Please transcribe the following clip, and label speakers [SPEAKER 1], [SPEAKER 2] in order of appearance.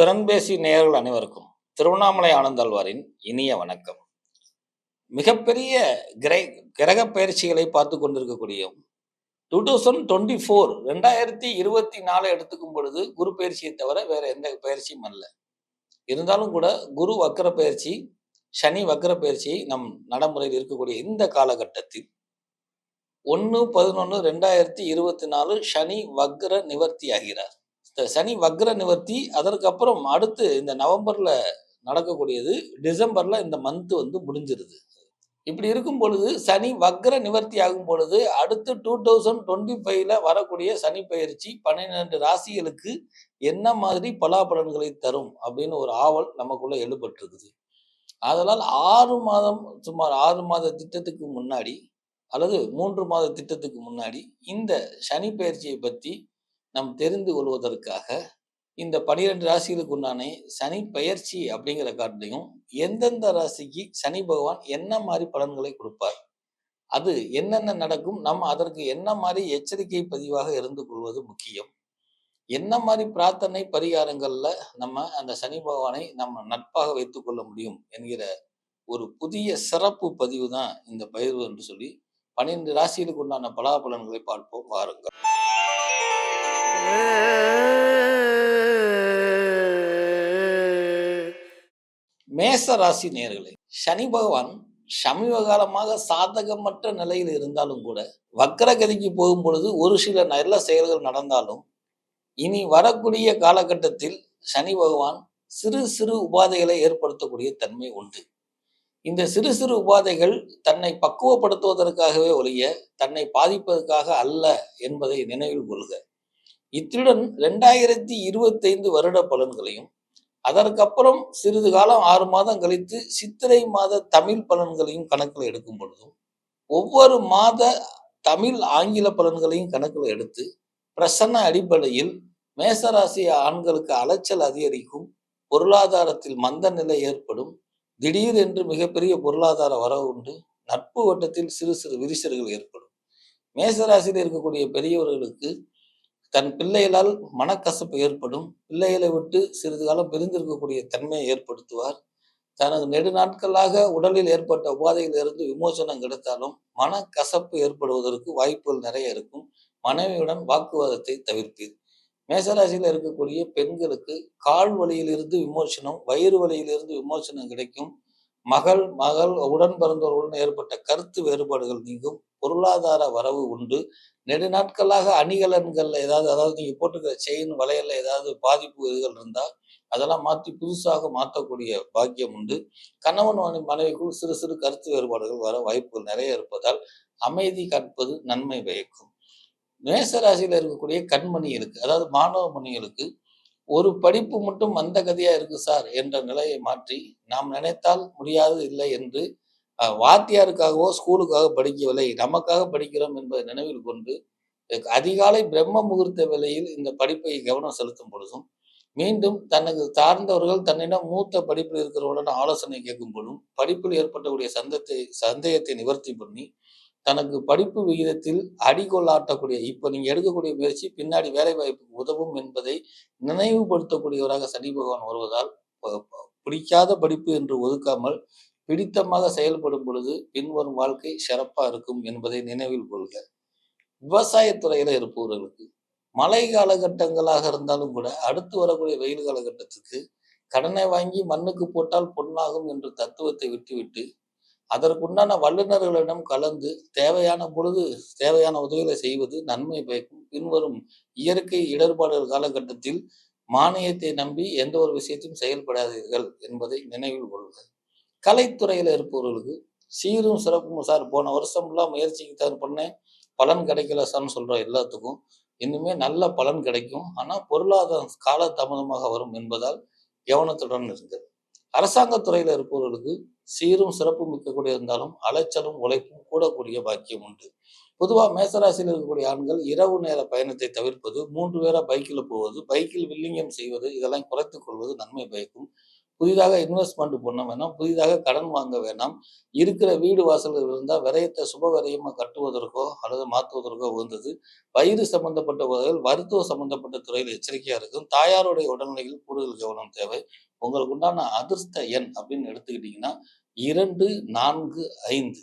[SPEAKER 1] திறன்பேசி நேயர்கள் அனைவருக்கும் திருவண்ணாமலை ஆனந்தாழ்வாரின் இனிய வணக்கம். மிகப்பெரிய கிரை கிரக பயிற்சிகளை பார்த்து கொண்டிருக்கக்கூடிய டூ தௌசண்ட் டுவெண்ட்டி ஃபோர் ரெண்டாயிரத்தி இருபத்தி நாலு எடுத்துக்கும் பொழுது குரு பயிற்சியை தவிர வேற எந்த பயிற்சியும் அல்ல. இருந்தாலும் கூட குரு வக்கர பயிற்சி சனி வக்கர பயிற்சி நம் நடைமுறையில் இருக்கக்கூடிய இந்த காலகட்டத்தில் ஒன்று பதினொன்று ரெண்டாயிரத்தி இருபத்தி நாலு சனி வக்ர நிவர்த்தி ஆகிறார் சனி வக்ர நிவர்த்தி அதற்கப்புறம் அடுத்து இந்த நவம்பர்ல நடக்கக்கூடியது டிசம்பர்ல இந்த மந்த் வந்து முடிஞ்சிருது. இப்படி இருக்கும் பொழுது சனி வக்ர நிவர்த்தி ஆகும் பொழுது அடுத்து டூ தௌசண்ட் டுவெண்ட்டி ஃபைவ்ல வரக்கூடிய சனி பயிற்சி பன்னிரெண்டு ராசிகளுக்கு என்ன மாதிரி பலாபலன்களை தரும் அப்படின்னு ஒரு ஆவல் நமக்குள்ள எழுபட்டிருக்குது அதனால் ஆறு மாதம் சுமார் ஆறு மாத திட்டத்துக்கு முன்னாடி அல்லது மூன்று மாத திட்டத்துக்கு முன்னாடி இந்த சனி பயிற்சியை பற்றி நாம் தெரிந்து கொள்வதற்காக இந்த பனிரெண்டு ராசிகளுக்கு உண்டான சனி பயிற்சி அப்படிங்கிற காட்டிலையும் எந்தெந்த ராசிக்கு சனி பகவான் என்ன மாதிரி பலன்களை கொடுப்பார் அது என்னென்ன நடக்கும் நம்ம அதற்கு என்ன மாதிரி எச்சரிக்கை பதிவாக இருந்து கொள்வது முக்கியம். என்ன மாதிரி பிரார்த்தனை பரிகாரங்கள்ல நம்ம அந்த சனி பகவானை நம்ம நட்பாக வைத்துக் கொள்ள முடியும் என்கிற ஒரு புதிய சிறப்பு பதிவு தான் இந்த பயிர்வு என்று சொல்லி பன்னிரண்டு ராசிகளுக்கு உண்டான பலாபலன்களை பார்ப்போம் வாருங்கள். மேச ராசி நேர்களே சனி பகவான் சமீப காலமாக சாதகமற்ற நிலையில் இருந்தாலும் கூட வக்கரகதிக்கு போகும் பொழுது ஒரு சில நல்ல செயல்கள் நடந்தாலும் இனி வரக்கூடிய காலகட்டத்தில் சனி பகவான் சிறு சிறு உபாதைகளை ஏற்படுத்தக்கூடிய தன்மை உண்டு. இந்த சிறு சிறு உபாதைகள் தன்னை பக்குவப்படுத்துவதற்காகவே ஒழிய தன்னை பாதிப்பதற்காக அல்ல என்பதை நினைவில் கொள்க. இத்துடன் ரெண்டாயிரத்தி இருபத்தைந்து வருட பலன்களையும் அதற்கப்புறம் சிறிது காலம் ஆறு மாதம் கழித்து சித்திரை மாத தமிழ் பலன்களையும் கணக்கில் எடுக்கும் பொழுதும் ஒவ்வொரு மாத தமிழ் ஆங்கில பலன்களையும் கணக்கில் எடுத்து பிரசன்ன அடிப்படையில் மேசராசி ஆண்களுக்கு அலைச்சல் அதிகரிக்கும் பொருளாதாரத்தில் மந்த நிலை ஏற்படும் திடீர் என்று மிகப்பெரிய பொருளாதார வரவு உண்டு நட்பு வட்டத்தில் சிறு சிறு விரிசல்கள் ஏற்படும். மேசராசியில் இருக்கக்கூடிய பெரியவர்களுக்கு தன் பிள்ளைகளால் மனக்கசப்பு ஏற்படும். பிள்ளைகளை விட்டு சிறிது காலம் பிரிந்திருக்கக்கூடிய தன்மையை ஏற்படுத்துவார். தனது நெடு நாட்களாக உடலில் ஏற்பட்ட உபாதைகளிலிருந்து விமோசனம் கிடைத்தாலும் மனக்கசப்பு ஏற்படுவதற்கு வாய்ப்புகள் நிறைய இருக்கும். மனைவியுடன் வாக்குவாதத்தை தவிர்ப்பீர். மேசராசியில் இருக்கக்கூடிய பெண்களுக்கு கால் வழியிலிருந்து விமோசனம் வயிறு வலியிலிருந்து விமோசனம் கிடைக்கும். மகள் மகள் உடன் பிறந்தவர்களுடன் ஏற்பட்ட கருத்து வேறுபாடுகள் நீங்கும். பொருளாதார வரவு உண்டு. நெடுநாட்களாக நாட்களாக ஏதாவது அதாவது நீங்க போட்டுக்கிற செயின் வளையல்ல ஏதாவது பாதிப்பு இதுகள் இருந்தால் அதெல்லாம் மாற்றி புதுசாக மாற்றக்கூடிய பாக்கியம் உண்டு. கணவன் மனைவிக்குள் சிறு சிறு கருத்து வேறுபாடுகள் வர வாய்ப்புகள் நிறைய இருப்பதால் அமைதி காட்பது நன்மை பயக்கும். மேசராசியில் இருக்கக்கூடிய கண்மணிகளுக்கு அதாவது மாணவ மணிகளுக்கு ஒரு படிப்பு மட்டும் மந்த கதியா இருக்கு சார் என்ற நிலையை மாற்றி நாம் நினைத்தால் முடியாது இல்லை என்று வாத்தியாருக்காகவோ ஸ்கூலுக்காக படிக்கவில்லை நமக்காக படிக்கிறோம் என்பதை நினைவில் கொண்டு அதிகாலை பிரம்ம முகூர்த்த விலையில் இந்த படிப்பை கவனம் செலுத்தும் பொழுதும் மீண்டும் தனக்கு சார்ந்தவர்கள் தன்னிடம் மூத்த படிப்பில் இருக்கிறவர்களுடன் ஆலோசனை கேட்கும் பொழுதும் படிப்பில் ஏற்பட்டக்கூடிய சந்தத்தை சந்தேகத்தை நிவர்த்தி பண்ணி தனக்கு படிப்பு விகிதத்தில் அடிகொள்ளாட்டக்கூடிய ஆட்டக்கூடிய இப்போ நீங்கள் எடுக்கக்கூடிய முயற்சி பின்னாடி வேலை வாய்ப்புக்கு உதவும் என்பதை நினைவுபடுத்தக்கூடியவராக சனி பகவான் வருவதால் பிடிக்காத படிப்பு என்று ஒதுக்காமல் பிடித்தமாக செயல்படும் பொழுது பின்வரும் வாழ்க்கை சிறப்பாக இருக்கும் என்பதை நினைவில் கொள்க. விவசாயத்துறையில் இருப்பவர்களுக்கு மழை காலகட்டங்களாக இருந்தாலும் கூட அடுத்து வரக்கூடிய வெயில் காலகட்டத்துக்கு கடனை வாங்கி மண்ணுக்கு போட்டால் பொன்னாகும் என்ற தத்துவத்தை விட்டுவிட்டு அதற்குண்டான வல்லுநர்களிடம் கலந்து தேவையான பொழுது தேவையான உதவிகளை செய்வது நன்மை பயக்கும். பின்வரும் இயற்கை இடர்பாடுகள் காலகட்டத்தில் மானியத்தை நம்பி எந்த ஒரு விஷயத்தையும் செயல்படாதீர்கள் என்பதை நினைவில் கொள்க. கலைத்துறையில் இருப்பவர்களுக்கு சீரும் சிறப்பும் சார் போன வருஷம்லாம் முயற்சிக்கு தான் பண்ணேன் பலன் கிடைக்கல சார்னு சொல்கிறோம் எல்லாத்துக்கும். இன்னுமே நல்ல பலன் கிடைக்கும். ஆனால் பொருளாதாரம் காலதாமதமாக வரும் என்பதால் கவனத்துடன் இருங்கள். அரசாங்க துறையில் இருப்பவர்களுக்கு சீரும் சிறப்பும் மிக்கக்கூடிய இருந்தாலும் அலைச்சலும் உழைப்பும் கூடக்கூடிய பாக்கியம் உண்டு. பொதுவா மேசராசியில் இருக்கக்கூடிய ஆண்கள் இரவு நேர பயணத்தை தவிர்ப்பது மூன்று பேரா பைக்கில் போவது பைக்கில் வில்லிங்கம் செய்வது இதெல்லாம் குறைத்துக் கொள்வது நன்மை பயக்கும். புதிதாக இன்வெஸ்ட்மெண்ட் பண்ண வேணாம் புதிதாக கடன் வாங்க வேணாம். இருக்கிற வீடு வாசல்கள் இருந்தால் விரயத்தை சுப விரயமாக கட்டுவதற்கோ அல்லது மாற்றுவதற்கோ உகந்தது. வயிறு சம்பந்தப்பட்ட உதவிகள் மருத்துவ சம்பந்தப்பட்ட துறையில் எச்சரிக்கையாக இருக்கும். தாயாருடைய உடல்நிலையில் கூடுதல் கவனம் தேவை. உங்களுக்கு உண்டான அதிர்ஷ்ட எண் அப்படின்னு எடுத்துக்கிட்டிங்கன்னா இரண்டு நான்கு ஐந்து.